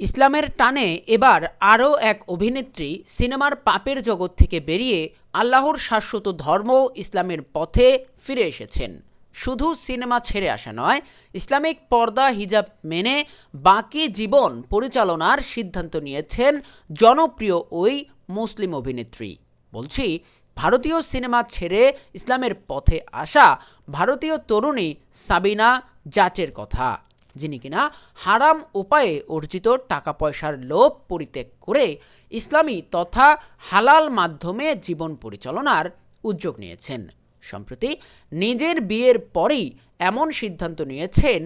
ইসলামের টানে এবার আরও এক অভিনেত্রী সিনেমার পাপের জগৎ থেকে বেরিয়ে আল্লাহর শাশ্বত ধর্ম ইসলামের পথে ফিরে এসেছেন। শুধু সিনেমা ছেড়ে আসা নয়, ইসলামিক পর্দা হিজাব মেনে বাকি জীবন পরিচালনার সিদ্ধান্ত নিয়েছেন জনপ্রিয় ওই মুসলিম অভিনেত্রী। বলছি, ভারতীয় সিনেমা ছেড়ে ইসলামের পথে আসা ভারতীয় তরুণী সাবিনা জাচের কথা। যিনি কিনা হারাম উপায়ে অর্জিত টাকা পয়সার লোভ পরিত্যাগ করে ইসলামী তথা হালাল মাধ্যমে জীবন পরিচালনার উদ্যোগ নিয়েছেন। সম্প্রতি নিজের বিয়ের পরেই এমন সিদ্ধান্ত নিয়েছেন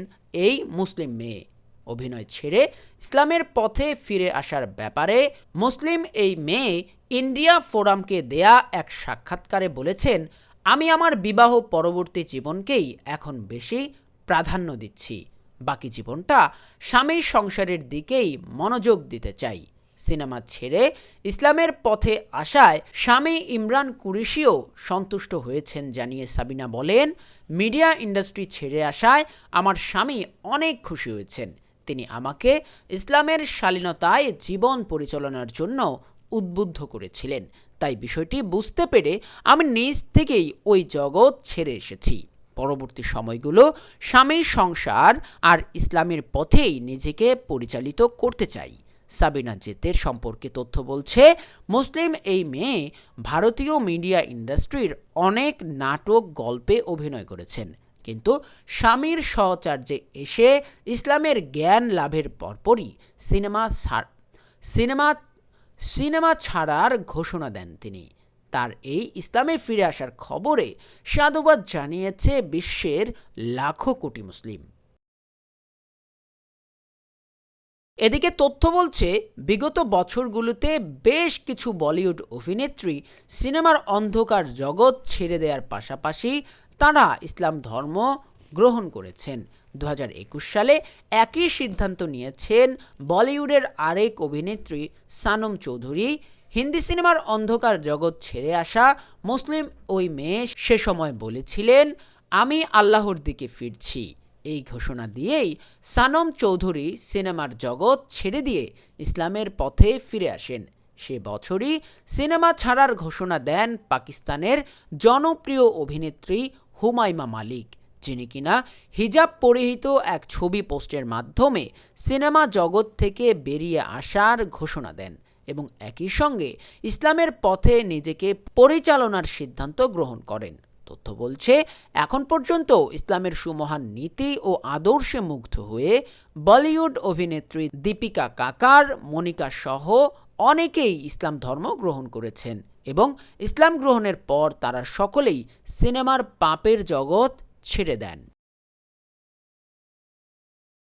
এই মুসলিম মেয়ে। অভিনয় ছেড়ে ইসলামের পথে ফিরে আসার ব্যাপারে মুসলিম এই মেয়ে ইন্ডিয়া ফোরামকে দেয়া এক সাক্ষাৎকারে বলেছেন, আমি আমার বিবাহ পরবর্তী জীবনকেই এখন বেশি প্রাধান্য দিচ্ছি। বাকি জীবনটা স্বামীর সংসারের দিকেই মনোযোগ দিতে চাই। সিনেমা ছেড়ে ইসলামের পথে আসায় স্বামী ইমরান কুরেশিও সন্তুষ্ট হয়েছেন জানিয়ে সাবিনা বলেন, মিডিয়া ইন্ডাস্ট্রি ছেড়ে আসায় আমার স্বামী অনেক খুশি হয়েছেন। তিনি আমাকে ইসলামের শালীনতায় জীবন পরিচালনার জন্য উদ্বুদ্ধ করেছিলেন। তাই বিষয়টি বুঝতে পেরে আমি নিজ থেকেই ওই জগৎ ছেড়ে এসেছি। পরবর্তী সময়গুলো স্বামীর সংসার আর ইসলামের পথেই নিজেকে পরিচালিত করতে চাই। সাবিনা জেতের সম্পর্কে তথ্য বলছে, মুসলিম এই মেয়ে ভারতীয় মিডিয়া ইন্ডাস্ট্রির অনেক নাটক, গল্পে অভিনয় করেছেন। কিন্তু স্বামীর সহচার্যে এসে ইসলামের জ্ঞান লাভের পরপরই সিনেমা সিনেমা সিনেমা ছাড়ার ঘোষণা দেন তিনি। তার এই ইসলামে ফিরে আসার খবরে সাধুবাদ জানিয়েছে বিশ্বের লাখো কোটি মুসলিম। এদিকে তথ্য বলছে, বিগত বছরগুলোতে বেশ কিছু বলিউড অভিনেত্রী সিনেমার অন্ধকার জগৎ ছেড়ে দেওয়ার পাশাপাশি তারা ইসলাম ধর্ম গ্রহণ করেছেন। দু হাজার একুশ সালে একই সিদ্ধান্ত নিয়েছেন বলিউডের আরেক অভিনেত্রী সানম চৌধুরী। হিন্দি সিনেমার অন্ধকার জগৎ ছেড়ে আসা মুসলিম ওই মেয়ে সে সময় বলেছিলেন, আমি আল্লাহর দিকে ফিরছি। এই ঘোষণা দিয়েই সানম চৌধুরী সিনেমার জগৎ ছেড়ে দিয়ে ইসলামের পথে ফিরে আসেন। সে বছরই সিনেমা ছাড়ার ঘোষণা দেন পাকিস্তানের জনপ্রিয় অভিনেত্রী হুমায়মা মালিক, যিনি কিনা হিজাব পরিহিত এক ছবি পোস্টের মাধ্যমে সিনেমা জগৎ থেকে বেরিয়ে আসার ঘোষণা দেন। এবং একই সঙ্গে ইসলামের পথে নিজেকে পরিচালনার সিদ্ধান্ত গ্রহণ করেন। তথ্য বলছে, এখন পর্যন্ত ইসলামের সুমহান নীতি ও আদর্শে মুগ্ধ হয়ে বলিউড অভিনেত্রী দীপিকা কাকার, মনিকা সহ অনেকেই ইসলাম ধর্ম গ্রহণ করেছেন এবং ইসলাম গ্রহণের পর তারা সকলেই সিনেমার পাপের জগৎ ছেড়ে দেন।